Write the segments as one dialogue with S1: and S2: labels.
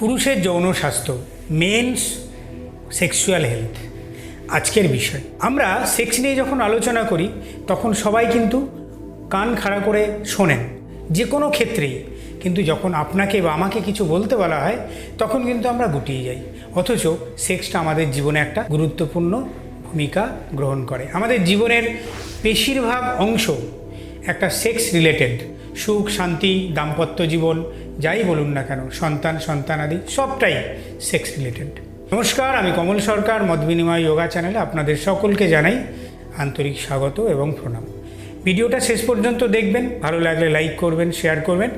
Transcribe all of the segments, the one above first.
S1: পুরুষের যৌন স্বাস্থ্য মেন্স সেক্সুয়াল হেলথ আজকের বিষয়। আমরা সেক্স নিয়ে যখন আলোচনা করি, তখন সবাই কিন্তু কান খাড়া করে শোনেন, যে কোনো ক্ষেত্রেই। কিন্তু যখন আপনাকে বা আমাকে কিছু বলতে বলা হয়, তখন কিন্তু আমরা গুটিয়ে যাই। অথচ সেক্সটা আমাদের জীবনে একটা গুরুত্বপূর্ণ ভূমিকা গ্রহণ করে। আমাদের জীবনের বেশিরভাগ অংশ একটা সেক্স রিলেটেড সুখ, শান্তি, দাম্পত্য জীবন যাই বলুন না কেন, সন্তান, সন্তানাদি, সবটাই সেক্স রিলেটেড নমস্কার, আমি কমল সরকার, মত বিনিময় যোগা চ্যানেলে আপনাদের সকলকে জানাই আন্তরিক স্বাগত এবং প্রণাম। ভিডিওটা শেষ পর্যন্ত দেখবেন, ভালো লাগলে লাইক করবেন শেয়ার করবেন,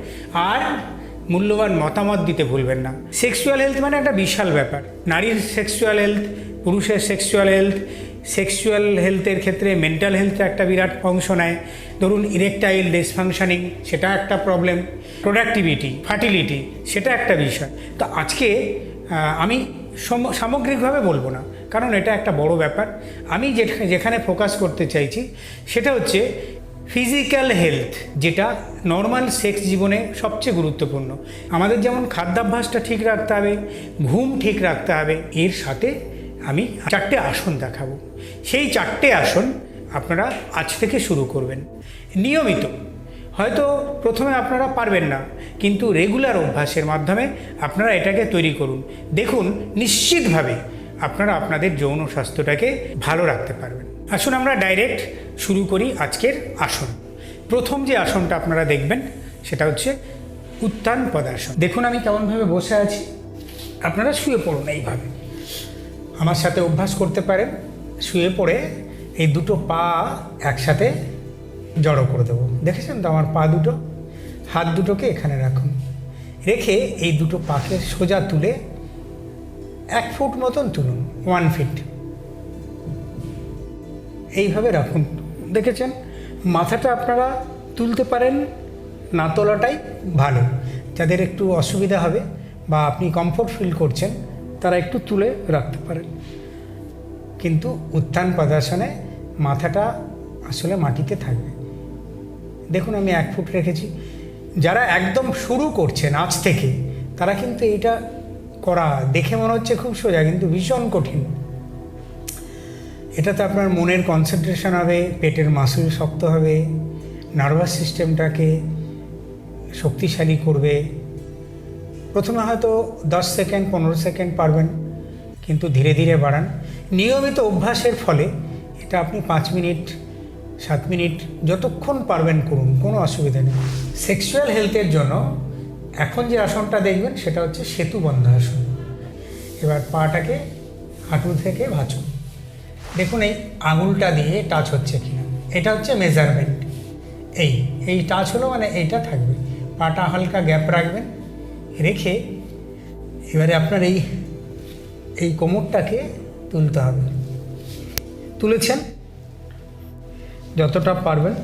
S1: আর মূল্যবান মতামত দিতে ভুলবেন না। সেক্সুয়াল হেলথ মানে একটা বিশাল ব্যাপার। নারীর সেক্সুয়াল হেলথ পুরুষের সেক্সুয়াল হেলথ সেক্সুয়াল হেলথের ক্ষেত্রে মেন্টাল হেলথটা একটা বিরাট অংশ নেয়। ধরুন ইরেকটাইল ডিসফাংশনিং সেটা একটা প্রবলেম প্রোডাক্টিভিটি ফার্টিলিটি সেটা একটা বিষয়। তো আজকে আমি সম- সামগ্রিকভাবে বলব না, কারণ এটা একটা বড় ব্যাপার। আমি যেখানে ফোকাস করতে চাইছি, সেটা হচ্ছে ফিজিক্যাল হেলথ যেটা নর্মাল সেক্স জীবনে সবচেয়ে গুরুত্বপূর্ণ। আমাদের যেমন খাদ্যাভ্যাসটা ঠিক রাখতে হবে, ঘুম ঠিক রাখতে হবে, এর সাথে আমি চারটে আসন দেখাবো। সেই চারটে আসন আপনারা আজ থেকে শুরু করবেন। নিয়মিত হয়তো প্রথমে আপনারা পারবেন না, কিন্তু রেগুলার অভ্যাসের মাধ্যমে আপনারা এটাকে তৈরি করুন। দেখুন, নিশ্চিতভাবে আপনারা আপনাদের যৌন স্বাস্থ্যটাকে ভালো রাখতে পারবেন। আসুন আমরা ডাইরেক্ট শুরু করি আজকের আসন। প্রথম যে আসনটা আপনারা দেখবেন, সেটা হচ্ছে উত্থান পদাসন। দেখুন, আমি কেমনভাবে বসে আছি। আপনারা শুয়ে পড়ুন এইভাবে। আমার সাথে অভ্যাস করতে পারেন, শুয়ে পড়ে এই দুটো পা একসাথে জড়ো করে দেবো। দেখেছেন তো আমার পা দুটো? হাত দুটোকে এখানে রাখুন। রেখে এই দুটো পাকে সোজা তুলে এক ফুট মতন তুলুন ওয়ান ফিট এইভাবে রাখুন। দেখেছেন? মাথাটা আপনারা তুলতে পারেন, না তোলাটাই ভালো। যাদের একটু অসুবিধা হবে বা আপনি কমফোর্ট ফিল করছেন, তারা একটু তুলে রাখতে পারেন। কিন্তু উত্থান প্রদর্শনে মাথাটা আসলে মাটিতে থাকবে। দেখুন, আমি এক ফুট রেখেছি। যারা একদম শুরু করছেন আজ থেকে, তারা কিন্তু এটা করা দেখে মনে হচ্ছে খুব সোজা, কিন্তু ভীষণ কঠিন। এটাতে আপনার মনের কনসেন্ট্রেশন হবে, পেটের মাসুল শক্ত হবে নার্ভাস সিস্টেমটাকে শক্তিশালী করবে। প্রথমে হয়তো দশ সেকেন্ড, পনেরো সেকেন্ড পারবেন, কিন্তু ধীরে ধীরে বাড়ান। নিয়মিত অভ্যাসের ফলে এটা আপনি পাঁচ মিনিট সাত মিনিট যতক্ষণ পারবেন করুন, কোনো অসুবিধা নেই। সেক্সুয়াল হেলথের জন্য এখন যে আসনটা দেখবেন, সেটা হচ্ছে সেতু বন্ধ আসন। এবার পাটাকে হাঁটু থেকে ভাঁচুন। দেখুন এই আঙুলটা দিয়ে টাচ হচ্ছে কিনা। এটা হচ্ছে মেজারমেন্ট এই এই টাচ হলো মানে এইটা থাকবে। পাটা হালকা গ্যাপ রাখবেন, রেখে এবারে আপনার এই এই কোমরটাকে তুলতে হবে। তুলেছেন? যতটা পারবেন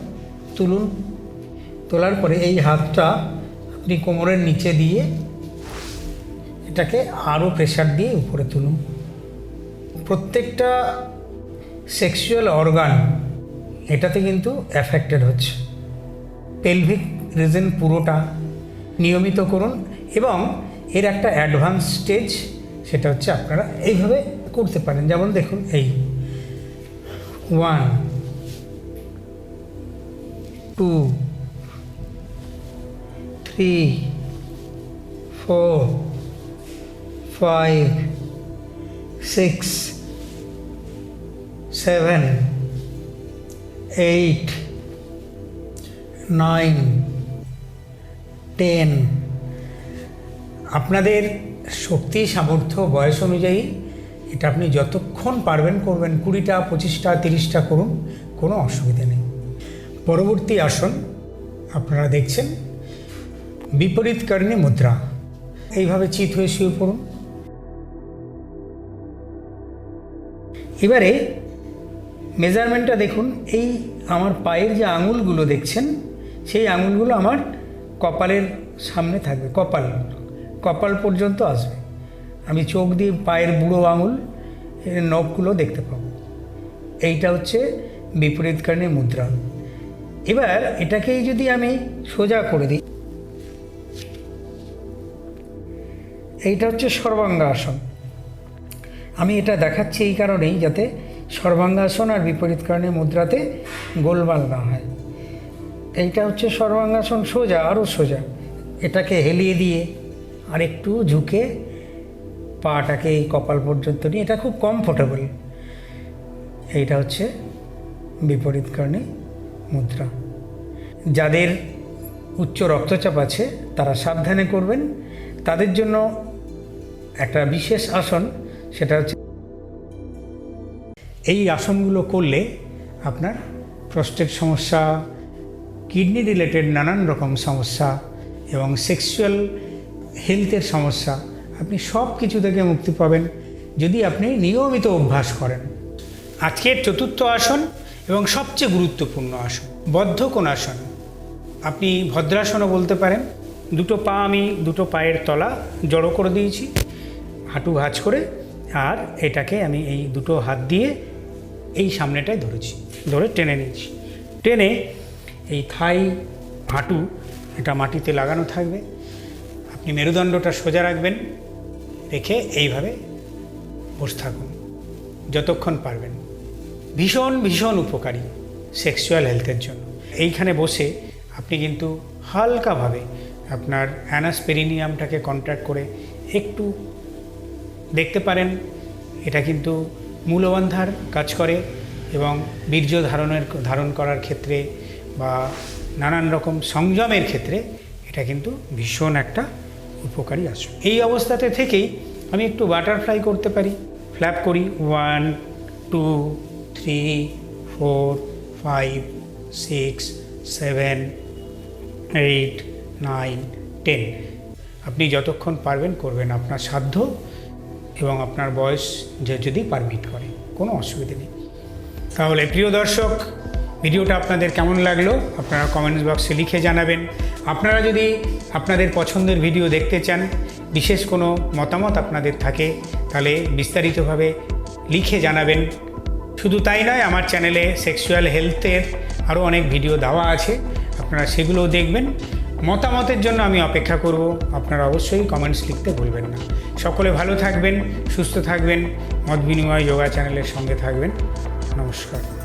S1: তুলুন। তোলার পরে এই হাতটা আপনি কোমরের নিচে দিয়ে এটাকে আরও প্রেশার দিয়ে উপরে তুলুন। প্রত্যেকটা সেক্সুয়াল অর্গান এটাতে কিন্তু অ্যাফেক্টেড হচ্ছে। পেলভিক রিজন পুরোটা নিয়মিত করুন এবং এর একটা অ্যাডভান্স স্টেজ সেটা হচ্ছে আপনারা এইভাবে করতে পারেন। যেমন দেখুন এই। One two three four five six seven eight nine ten আপনাদের শক্তি, সামর্থ্য, বয়স অনুযায়ী এটা আপনি যতক্ষণ পারবেন করবেন। কুড়িটা, পঁচিশটা, তিরিশটা করুন, কোনো অসুবিধা নেই। পরবর্তী আসন আপনারা দেখছেন, বিপরীত কর্ণী মুদ্রা। এইভাবে চিত হয়ে শুয়ে পড়ুন। এবারে মেজারমেন্টটা দেখুন, এই আমার পায়ের যে আঙুলগুলো দেখছেন, সেই আঙুলগুলো আমার কপালের সামনে থাকবে, কপাল কপাল পর্যন্ত আসবে। আমি চোখ দিয়ে পায়ের বুড়ো আঙুল নখগুলো দেখতে পাবো। এইটা হচ্ছে বিপরীতকরণী মুদ্রা। এবার এটাকেই যদি আমি সোজা করে দিই, এইটা হচ্ছে সর্বাঙ্গাসন। আমি এটা দেখাচ্ছি এই কারণেই যাতে সর্বাঙ্গাসন আর বিপরীত কারণে মুদ্রাতে গোলমাল না হয়। এইটা হচ্ছে সর্বাঙ্গাসন সোজা, আরও সোজা। এটাকে হেলিয়ে দিয়ে আর একটু ঝুঁকে পাটাকে এই কপাল পর্যন্ত নিয়ে, এটা খুব কমফোর্টেবল এইটা হচ্ছে বিপরীত কারণে মুদ্রা। যাদের উচ্চ রক্তচাপ আছে, তারা সাবধানে করবেন। তাদের জন্য একটা বিশেষ আসন, সেটা হচ্ছে এই আসনগুলো করলে আপনার প্রস্টেট সমস্যা, কিডনি রিলেটেড নানান রকম সমস্যা এবং সেক্সুয়াল হেলথের সমস্যা, আপনি সব কিছু থেকে মুক্তি পাবেন যদি আপনি নিয়মিত অভ্যাস করেন। আজকের চতুর্থ আসন এবং সবচেয়ে গুরুত্বপূর্ণ আসন, বদ্ধ কোন আসন। আপনি ভদ্রাসনও বলতে পারেন, দুটো পা আমি দুটো পায়ের তলা জড়ো করে দিয়েছি, হাঁটু ভাঁজ করে, আর এটাকে আমি এই দুটো হাত দিয়ে এই সামনেটায় ধরেছি, ধরে টেনে নিয়েছি। টেনে এই থাই হাঁটু, এটা মাটিতে লাগানো থাকবে। আপনি মেরুদণ্ডটা সোজা রাখবেন, রেখে এইভাবে বসে থাকুন, যতক্ষণ পারবেন। ভীষণ ভীষণ উপকারী সেক্সুয়াল হেলথের জন্য। এইখানে বসে আপনি কিন্তু হালকাভাবে আপনার অ্যানাসপেরিনিয়ামটাকে কন্ট্যাক্ট করে একটু দেখতে পারেন। এটা কিন্তু মূলবন্ধার কাজ করে এবং বীর্য ধারণের, ধারণ করার ক্ষেত্রে বা নানান রকম সংযমের ক্ষেত্রে এটা কিন্তু ভীষণ একটা উপকারী আসন এই অবস্থাতে থেকেই আমি একটু বাটারফ্লাই করতে পারি। ফ্ল্যাপ করি। One two three four five six seven eight nine ten আপনি যতক্ষণ পারবেন করবেন আপনার সাধ্য এবং আপনার বয়স যে যদি পারমিট করে, কোনো অসুবিধে নেই। তাহলে প্রিয় দর্শক, ভিডিওটা আপনাদের কেমন লাগল? আপনারা কমেন্টস বক্সে লিখে জানাবেন। আপনারা যদি আপনাদের পছন্দের ভিডিও দেখতে চান, বিশেষ কোনো মতামত আপনাদের থাকে, তাহলে বিস্তারিতভাবে লিখে জানাবেন। শুধু তাই নয়, আমার চ্যানেলে সেক্সুয়াল হেলথের আরও অনেক ভিডিও দেওয়া আছে। আপনারা সেগুলোও দেখবেন। মতামতের জন্য আমি অপেক্ষা করব। আপনারা অবশ্যই কমেন্টস লিখতে ভুলবেন না। সকলে ভালো থাকবেন, সুস্থ থাকবেন, মত বিনিময় যোগা চ্যানেলের সঙ্গে থাকবেন। নমস্কার।